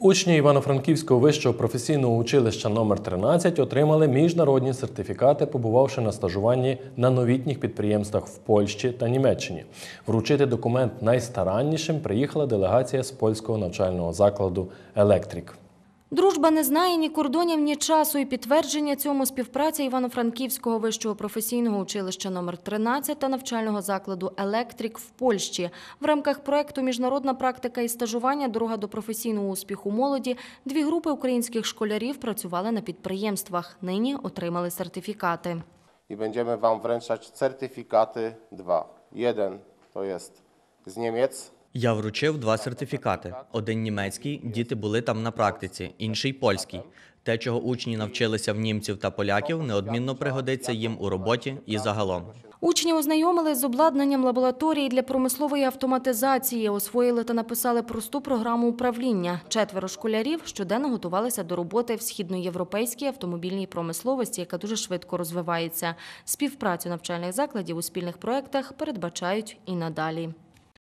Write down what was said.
Учні Івано-Франківського вищого професійного училища номер 13 отримали міжнародні сертифікати, побувавши на стажуванні на новітніх підприємствах в Польщі та Німеччині. Вручити документ найстараннішим приїхала делегація з польського навчального закладу Електрик. Дружба не знає ні кордонів, ні часу. І підтвердження цьому співпраця Івано-Франківського вищого професійного училища номер 13 та навчального закладу Електрик в Польщі. В рамках проекту Міжнародна практика і стажування Дорога до професійного успіху молоді дві групи українських школярів працювали на підприємствах. Нині отримали сертифікати. i będziemy Wam wręczać certyfikaty dwa. Jeden to jest z Niemiec, Я вручив два сертифікати: один німецький, діти були там на практиці, інший польський. Те, чого учні навчилися в німців та поляків, неодмінно пригодиться їм у роботі і загалом. Учні ознайомились з обладнанням лабораторії для промислової автоматизації, освоїли та написали просту програму управління. Четверо школярів щоденно готувалися до роботи в східноєвропейській автомобільній промисловості, яка дуже швидко розвивається. Співпрацю навчальних закладів у спільних проєктах передбачають і надалі.